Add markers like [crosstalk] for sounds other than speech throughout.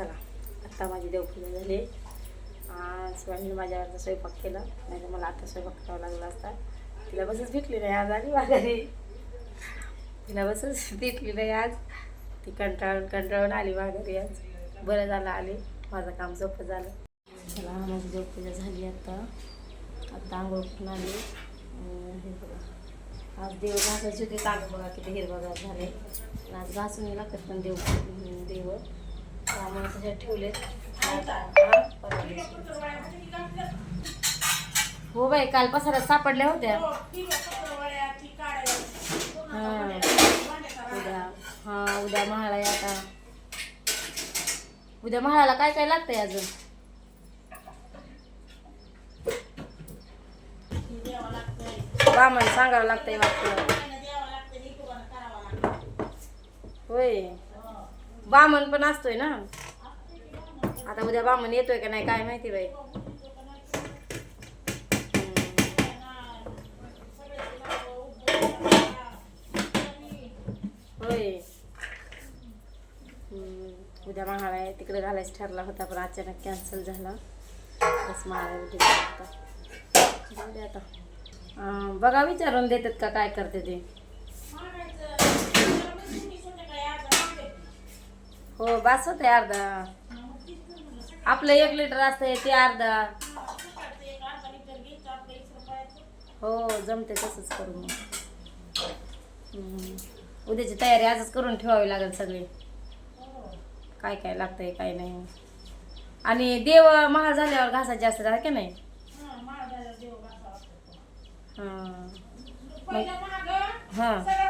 चला आत्ता माझी देवपूजा झाली. आज स्वामीने माझ्यावरचा स्वयंपाक केला. नाही तर मला आता स्वयंपाक करावा लागला असता. तिला बसच भेटली नाही आज आली माघारी तिला बसच भेटली नाही आज. ती कंटाळून कंटाळून आली माघारी आज. बरं झालं आली. माझं काम सोपं झालं. चला माझी देवपूजा झाली आता. आता आंघोळ पण आली. हे बघा. आज देव घासायचे होते. ताक बघा किती हिरवागार झाले. आज घासून लागतात पण देव देव. ठेवले हो बाई काल पसारात सापडल्या होत्या. उद्या हा उद्या महाळा आता. उद्या महाळाला काय काय लागतंय अजून? बामण सांगावं लागतंय वाटतं. होय. बामण पण असतोय ना? आता उद्या बामण येतोय का नाही काय माहिती बाई. होय. उद्या महाळा तिकडे घालायचं ठरला होता पण अचानक कॅन्सल झाला. बस महाळा होता आता. बघा विचारून देतात का काय करते ते. हो बास होते अर्धा. आपलं एक लिटर असतंय ते अर्धा. हो जमते तसंच करू मग. उद्याची तयारी आजच करून ठेवावी लागेल सगळी. काय काय लागतंय काय नाही. आणि देव महाल झाल्यावर घासायचे असतात आहे का नाही? हां हां.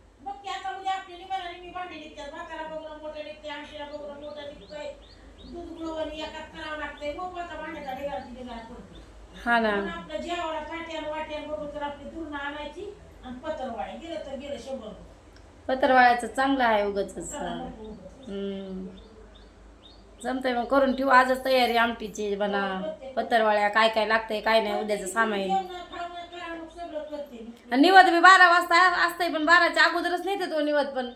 हा ना. आपल्या जेवायला पाट्यान वाट्यान बरोबर तर आपली दुर्ण आणायची आणि पत्रवाळी. गेलं तर गेलं शंभर रुपये. पत्रवाळ्याचं चांगलं आहे उगच चला नको उगाच. जमतंय मग करून ठेवू. आजच तयारी आमटीची बना पत्रवाळ्या काय काय लागतंय काय नाही उद्याचं सामान. जेवणं, खावणं, करणं सगळं करते मी. आणि निवद बी बारा वाजता असतंय पण बाराच्या अगोदरच नाही तो निवद पण.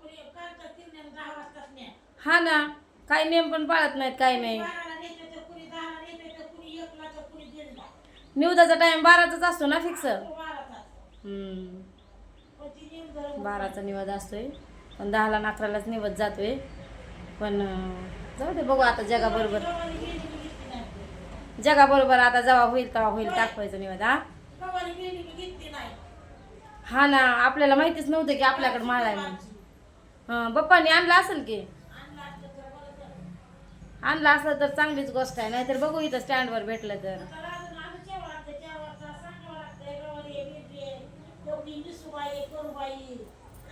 कोणी करतात तिरण्यानं दहा वाजताच न्या. हा ना. काही नियम पण पाळत नाहीत काही नाही नेते तर कुणी दहाला नेते तर कुणी एकला तर कुणी दीडला. निवदाचा टाइम बाराचाच असतो ना फिक्स बाराचा निवद असतोय. पण दहाला अकरालाच निवद जातोय. पण जाऊ दे बघू आता जगाबरोबर. जगाबरोबर आता जेव्हा होईल तेव्हा होईल दाखवायचं निवद हा. हा ना आपल्याला माहितीच नव्हतं की आपल्याकडे माळ आहे म्हणून. हं, पप्पांनी आणला असेल की. आणला असलं तर चांगलीच गोष्ट आहे. नाहीतर बघू इथं स्टँडवर भेटलं तर तर अजून आम्ही जेवावं लागतं, जेवायचं सांगावं लागतंय. गवारी आहे, भेंडी आहे, एवढी निसूबाई आहे, करूबाई.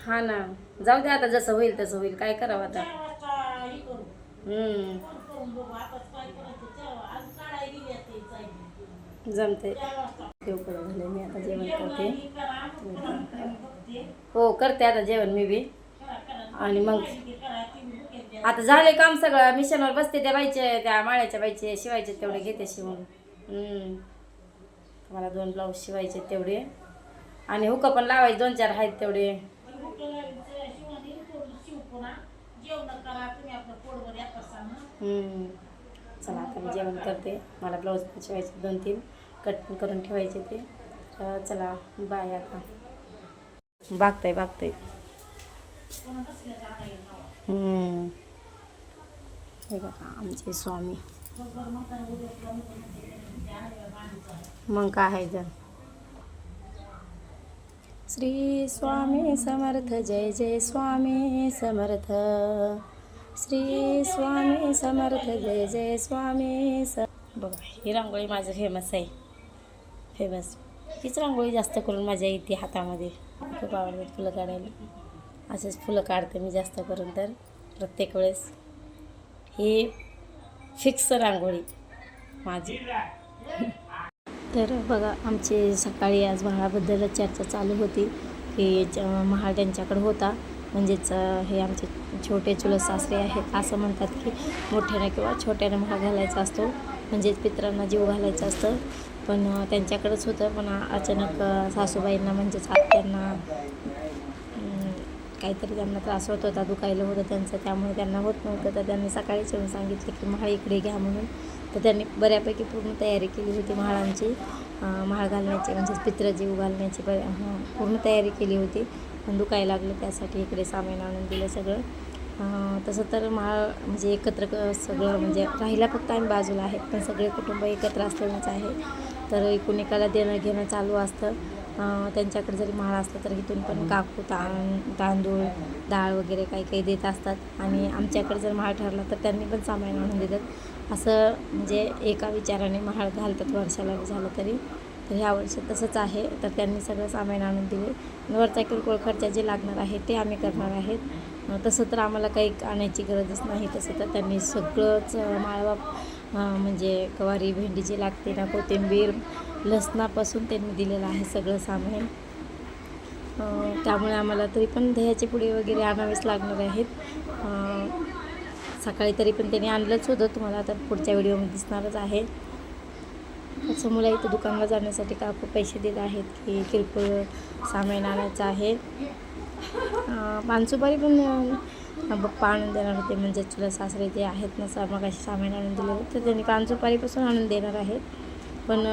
हा ना. जाऊ दे आता जसं होईल तसं होईल. काय करावं आता? हे. हम्म. जमते झाले मी आता जेवण करते. हे करते आता जेवण मी बी. आणि मग. आता झाले काम सगळं. मिशनवर बसते त्या बाईचे त्या माळ्याच्या बाईचे शिवायचे तेवढे घेते शिवून. हम्म. मला दोन ब्लाऊज शिवायचे तेवढे. आणि हुक पण लावायचे दोन चार आहेत तेवढे. चला आता मी जेवण करते. मला ब्लाऊज पण शिवायचे दोन तीन. कट करून ठेवायचे ते. चला बाय आता. बागताय बागताय हे बघा आमचे स्वामी. मग काय आहे जर? श्री स्वामी समर्थ जय जय स्वामी समर्थ. श्री स्वामी समर्थ जय जय स्वामी स. बघा ही रांगोळी माझं फेमस आहे. फेमस हीच रांगोळी जास्त करून माझ्या इथे हातामध्ये. खूप आवडतात फुलं काढायला. असेच फुलं काढते मी जास्त करून तर प्रत्येक वेळेस. ही फिक्स रांगोळी. माझी. तर बघा आमची सकाळी आज महाळाबद्दल चर्चा चालू होती. की ज त्यांच्याकडे होता. म्हणजेच हे आमचे छोटे चुलत सासरे आहेत. असं म्हणतात की मोठ्यानं किंवा छोट्यानं महाग घालायचा असतो. म्हणजेच पित्रांना जीव घालायचा असतं. पण त्यांच्याकडंच होतं. पण अचानक सासूबाईंना म्हणजेच आत्यांना काहीतरी त्यांना त्रास होत होता दुखायला होतं त्यांचं. त्यामुळे त्यांना होत नव्हतं. तर त्यांनी सकाळीच येऊन सांगितलं की महाळ इकडे घ्या म्हणून. तर त्यांनी बऱ्यापैकी पूर्ण तयारी केली होती महाळांची महाळ घालण्याची म्हणजेच पित्रजीव घालण्याची ब पूर्ण तयारी केली होती. पण दुखायला लागलं त्यासाठी इकडे सामान आणून दिलं सगळं. तसं तर महाळ म्हणजे एकत्र क- सगळं म्हणजे राहिला फक्त आम्ही बाजूला आहेत पण सगळे कुटुंब एकत्र असल्यामुळेच आहे. तर एकूण एकाला देणं घेणं चालू असतं. त्यांच्याकडे जरी महाळ असलं तर इथून पण काकू तां तांदूळ डाळ वगैरे काही काही देत असतात. आणि आमच्याकडे जर महाळ ठरला तर त्यांनी पण सामान आणून देतात. असं म्हणजे एका विचाराने महाळ घालतात वर्षाला झालं तरी. तर ह्या वर्षी तसंच आहे. तर त्यांनी सगळं सामान आणून दिले. वरचा किरकोळ खर्च जे लागणार आहे ते आम्ही करणार आहेत. तसं तर आम्हाला काही आणायची गरजच नाही. तसं तर त्यांनी सगळंच माळवा म्हणजे गवारी भेंडी जी लागते ना कोथिंबीर लसणापासून त्यांनी दिलेलं आहे सगळं सामान. त्यामुळे आम्हाला तरी पण दह्याचे पुढे वगैरे आणावेच लागणार आहेत. सकाळी तरी पण त्यांनी आणलंच होतं. तुम्हाला आता पुढच्या व्हिडिओमध्ये दिसणारच आहे. असं मुला इथं दुकानला जाण्यासाठी काकू पैसे देत आहेत की किरकोळ सामान आणायचं आहे. पानसुपारी पण पप्पा आणून देणार होते. म्हणजे तुला सासरे जे आहेत ना मग मगाशी सामान आणून दिले तर त्यांनी पानसुपारीपासून आणून देणार आहेत पण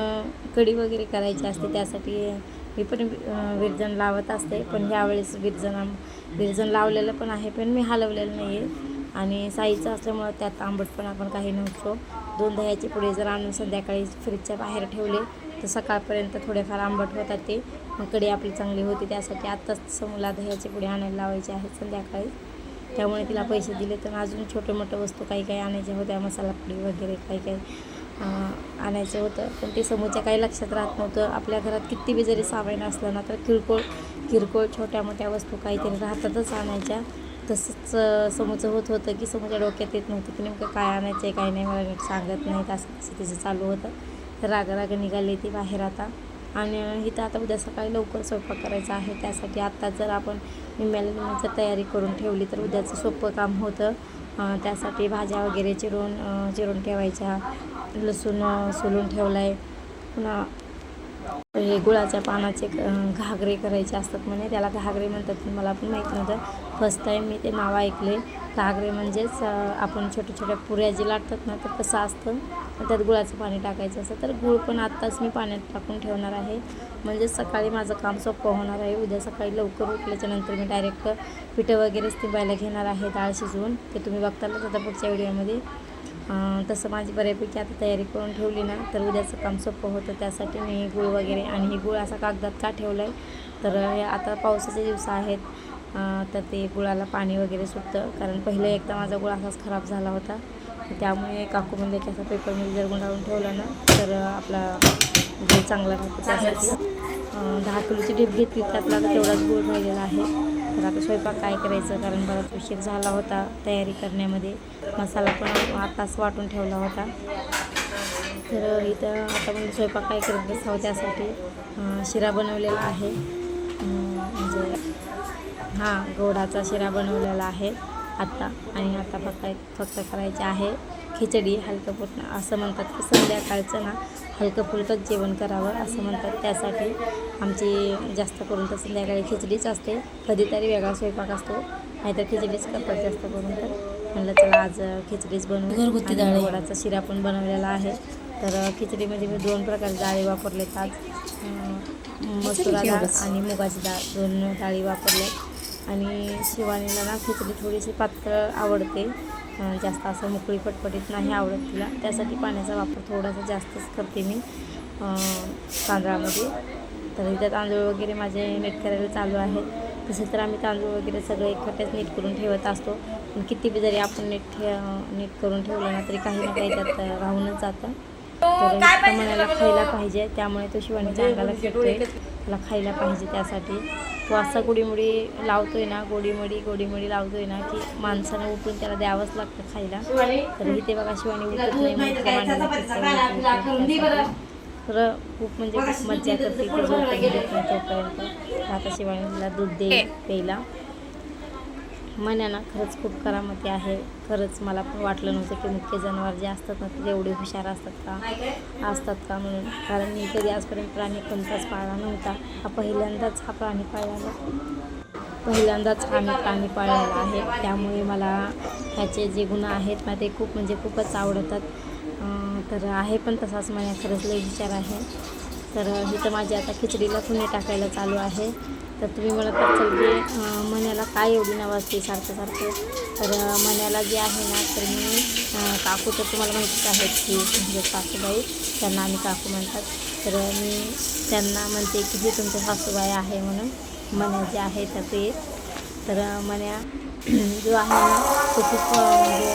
कडी कढी वगैरे करायची असते त्यासाठी मी पण विरजन विरजण लावत असते. पण ह्यावेळेस विरजण आम- विरजण लावलेलं पण आहे पण मी हलवलेलं नाही आहे आणि साईचं असल्यामुळं त्यात आंबटपणा पण काही नव्हतो. दोन दह्याचे पुढे जर आणून संध्याकाळी फ्रीजच्या बाहेर ठेवले तर सकाळपर्यंत थोडेफार आंबट होतात ते. मग कढी आपली चांगली होती त्यासाठी आत्ताच समुला दह्याचे पुढे आणायला लावायचे आहेत संध्याकाळी. त्यामुळे तिला पैसे दिले तर अजून छोटे मोठं वस्तू काही काही आणायच्या होत्या मसाला पुडी वगैरे काही काही आणायचं होतं. पण ते समोरच्या काही लक्षात राहत नव्हतं. आपल्या घरात किती बी जरी सामान असलं ना तर किरकोळ किरकोळ छोट्या मोठ्या वस्तू काहीतरी राहतातच आणायच्या. तसंच समोरचं होत होतं की समोरच्या डोक्यात येत नव्हतं की नेमकं काय आणायचं आहे काय नाही मला नीट सांगत नाहीत. असं तसं तिचं चालू होतं. तर राग राग निघाली ती बाहेर आता. आणि इथं आता उद्या सकाळी लवकर स्वयंपाक करायचा आहे. त्यासाठी आत्ता जर आपण निम्म्याला निम्म्या तयारी करून ठेवली तर उद्याचं सोपं काम होतं. त्यासाठी भाज्या वगैरे चिरून चिरून ठेवायच्या. लसूण सोलून ठेवला आहे पुन्हा हे गुळाच्या पानाचे घागरे करायचे असतात म्हणे. त्याला घागरे म्हणतात पण मला पण माहीत नव्हतं. फर्स्ट टाईम मी ते नाव ऐकले घागरे म्हणजेच आपण छोट्या छोट्या पुऱ्या जे लाटतात ना तर कसं असतं? त्यात गुळाचं पाणी टाकायचं असतं. तर गुळ पण आत्ताच मी पाण्यात टाकून ठेवणार आहे. म्हणजे सकाळी माझं काम सोपं होणार आहे. उद्या सकाळी लवकर उठल्याच्या नंतर मी डायरेक्ट पिठं वगैरेच तिंबायला घेणार आहे डाळ शिजवून. ते तुम्ही बघतालच आता पुढच्या व्हिडिओमध्ये तसं माझी बऱ्यापैकी आता तयारी करून ठेवली ना तर उद्याचं काम सोपं होतं. त्यासाठी मी गुळ वगैरे आणि हे गुळ असा कागदात का ठेवला आहे तर हे आता पावसाचे दिवस आहेत. तर ते गुळाला पाणी वगैरे सुटतं. कारण पहिलं एकदा माझा गुळ असाच खराब झाला होता. त्यामुळे काकू म्हणजे की असा मी जर गुंडाळून ठेवला ना तर आपला गुळ चांगला राहतो त्यासाठी. दहा किलोची ढीप घेतली त्यातला तेवढाच गुळ राहिलेला आहे. तर आता स्वयंपाक काय करायचं? कारण बराच उशीर झाला होता तयारी करण्यामध्ये. मसाला पण आताच वाटून ठेवला होता. तर इथं आता पण स्वयंपाक काय करत बसावं त्यासाठी शिरा बनवलेला आहे. म्हणजे हां गोडाचा शिरा बनवलेला आहे आत्ता. आणि आता फक्त फक्त करायचे आहे. खिचडी हलकं फुलकं असं म्हणतात. की संध्याकाळचं ना हलकं फुलकं जेवण करावं असं म्हणतात. त्यासाठी आमची जास्त करून तर संध्याकाळी खिचडीच असते. कधीतरी वेगळा स्वयंपाक असतो. नाहीतर खिचडीच करतात जास्त करून तर. म्हणलं चला आज खिचडीच बनवू. घरगुती डाळ. गोडाचा शिरा पण बनवलेला आहे. तर खिचडीमध्ये मी दोन प्रकारचे डाळी वापरलेत आज. मसुरा डाळ आणि मुगाची डाळ. दोन डाळी वापरल्या आणि शिवानीला ना खिचडी थोडीशी पातळ आवडते. जास्त असं मोकळी पटपटीत नाही आवडत तिला. त्यासाठी पाण्याचा वापर थोडासा जास्तच करते मी तांदळामध्ये. तर इथं तांदूळ वगैरे माझे नीट करायला चालू आहे तसे तर आम्ही तांदूळ वगैरे सगळं एकट्याच नीट करून ठेवत असतो. पण किती बी जरी आपण नीट ठे नीट करून ठेवलं ना तरी काही ना काही त्यात राहूनच जातं. तर मनाला खायला पाहिजे त्यामुळे तो शिवानीच्या अंगाला फिरतोय [laughs] त्याला खायला पाहिजे त्यासाठी. तो असा गोडीमुडी लावतोय ना गोडीमुडी गोडीमुडी लावतोय ना की माणसानं उठून त्याला द्यावंच लागतं खायला. तर इथे बघा शिवानी उठत नाही तर खूप म्हणजे खूप मज्जा करते ती झोपून देत नाही तोपर्यंत आता शिवानीला दूध दे प्यायला. मन्याना खरंच खूप करामती आहे. खरंच मला पण वाटलं नव्हतं की मुख्य जनावर जे असतात ना ते एवढे हुशार असतात का? असतात का म्हणून? कारण मी कधी आजपर्यंत प्राणी कोणताच पाळला नव्हता. हा पहिल्यांदाच हा प्राणी पाळला पहिल्यांदाच आम्ही प्राणी पाळलेला आहे. त्यामुळे मला ह्याचे जे गुण आहेत ना ते खूप म्हणजे खूपच आवडतात. तर आहे पण तसाच माझ्या खरंच लई विचार आहे. तर इथं माझी आता खिचडीला पुणे टाकायला चालू आहे. तर तुम्ही म्हणत असाल की अं, मण्याला काय एवढी नाव असते सारखं सारखं? तर मण्याला जे आहे ना तर मी काकू तर तुम्हाला माहितीच आहेत की म्हणजे सासूबाई त्यांना आम्ही काकू म्हणतात. तर मी त्यांना म्हणते की जे तुमच्या सासूबाई आहे म्हणून मन्या जे आहे तर ते तर मन्या [clears throat] जो आहे ना तो खूप म्हणजे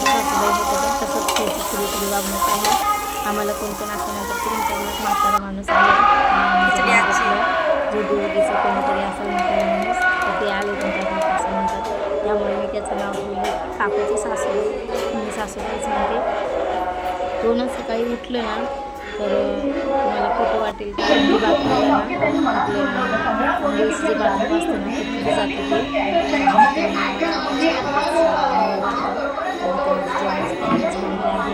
सासूबाई होतं तसंच वागणूक आहे. आम्हाला कोणत्या नातेवाईकात तुमच्याकडे म्हातारा माणूस आहे. जो दोघीचं कोणीतरी असं म्हातारा माणूस तर ते आले तुमच्याकडे असं म्हणतात त्यामुळे मी त्याचं नाव ठेवलं काकूची सासू मी सासूबाईच म्हणते दोनच सकाळी उठलं ना तर तुम्हाला फोटो वाटेल थंडी ही बातमी ना बातमी असते ना तिथे जाते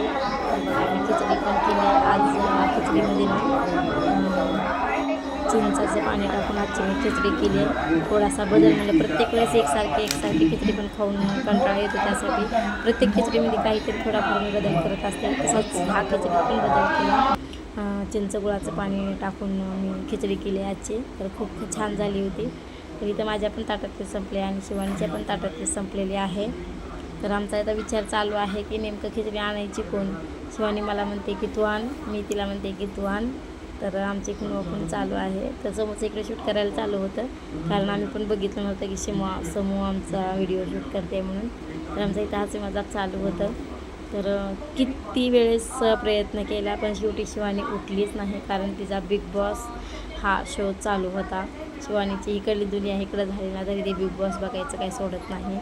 खिचडी पण केली आज अं, खिचडीमध्ये ना चिंचाचे पाणी टाकून आजची मी खिचडी केली आहे. थोडासा बदल म्हणजे प्रत्येक वेळेस एकसारखी एकसारखी खिचडी पण खाऊन कंटाळा येतो त्यासाठी. प्रत्येक खिचडीमध्ये काहीतरी थोडाफार मी बदल करत असते. तसंच हा खिचडी पण बदल केला. चिंचगुळाचं चिंच गुळाचं पाणी टाकून मी खिचडी केली आजची. तर खूप छान झाली होती. तर इथं माझ्या पण ताटातले संपले आणि शिवानीच्या पण ताटातले संपलेले आहे. तर आमचा आता विचार चालू आहे की नेमकं खिचडी आणायची कोण? शिवानी मला म्हणते की तू आण मी तिला म्हणते की तू आण. तर आमचे इकडून पण चालू आहे. तर समोरचं इकडे शूट करायला चालू होतं. कारण आम्ही पण बघितलं नव्हतं की शिमो समूह आमचा व्हिडिओ शूट करते म्हणून. तर आमचा इथं हास्य मजाक चालू होतं. तर किती वेळेस प्रयत्न केला पण शेवटी शिवानी उठलीच नाही. कारण तिचा बिग बॉस हा शो चालू होता. शिवानीची इकडली दुनिया इकडं झाली ना तरी ते बिग बॉस बघायचं काही सोडत नाही.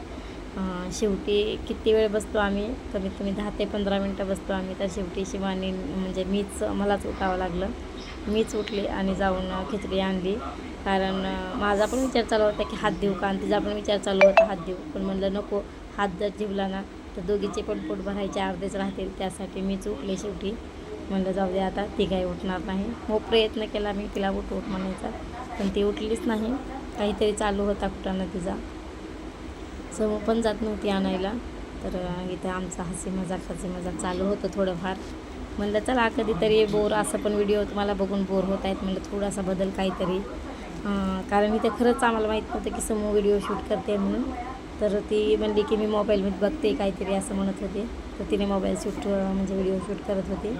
शेवटी किती वेळ बसतो आम्ही? कमीत कमी दहा ते पंधरा मिनटं बसतो आम्ही. तर शेवटी शिवानी म्हणजे मीच मलाच उठावं लागलं. मीच उठले आणि जाऊन खिचडी आणली. कारण माझा पण विचार चालू होता की हात देऊ का? आणि तिचा पण विचार चालू होता हात देऊ. पण म्हणलं नको हात जर जिवला ना तर दोघीचे पण पोट भरायचे अर्धेच राहतील. त्यासाठी मीच उठले शेवटी. म्हणलं जाऊ दे आता ती काही उठणार नाही. हो प्रयत्न केला मी तिला उठ उठ म्हणायचा पण ती उठलीच नाही. काहीतरी चालू होता कुठं तिचा. समोर पण जात नव्हती आणायला. तर इथं आमचा हसी मजाक हसी मजाक चालू होतं थोडंफार. म्हणलं चला कधीतरी बोर असं पण व्हिडिओ तुम्हाला बघून बोर होत आहेत. म्हणलं थोडासा बदल काहीतरी. कारण इथे खरंच आम्हाला माहीत नव्हतं की समोर व्हिडिओ शूट करते म्हणून. तर ती म्हणली की मी मोबाईलमध्ये बघते काहीतरी असं म्हणत होते. तर तिने मोबाईल शूट म्हणजे व्हिडिओ शूट करत होते.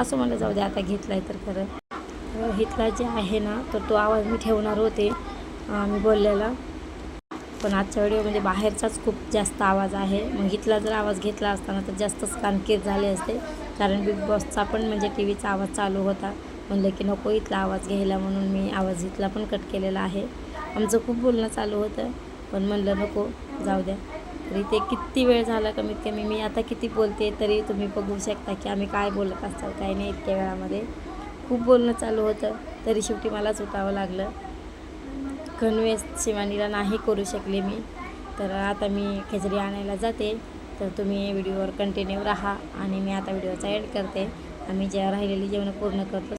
असं म्हणलं जाऊ दे आता घेतला आहे तर खरं. घेतला जे आहे ना तर तो आवाज मी ठेवणार होते मी बोललेला. पण आजच्या म्हणजे बाहेरचाच खूप जास्त आवाज आहे. मग इथला जर आवाज घेतला असताना तर जास्तच कानकीर झाले असते. कारण बिग बॉसचा पण म्हणजे टी व्हीचा आवाज चालू होता. म्हणलं की नको इथला आवाज घ्यायला म्हणून मी आवाज इथला पण कट केलेला आहे. आमचं खूप बोलणं चालू होतं. पण म्हणलं नको जाऊ द्या. तरी ते किती वेळ झाला कमीत कमी मी आता किती बोलते तरी तुम्ही बघू शकता की आम्ही काय बोलत असतात काय नाही इतक्या वेळामध्ये. खूप बोलणं चालू होतं. तरी शेवटी मलाच उठावं लागलं. कन्वेस शिवानीला नाही करू शकले मी. तर आता मी खिचडी आणायला जाते. तर तुम्ही व्हिडिओवर कंटिन्यू राहा आणि मी आता व्हिडिओचा एड करते. आम्ही ज्या राहिलेली जेवणं पूर्ण करतो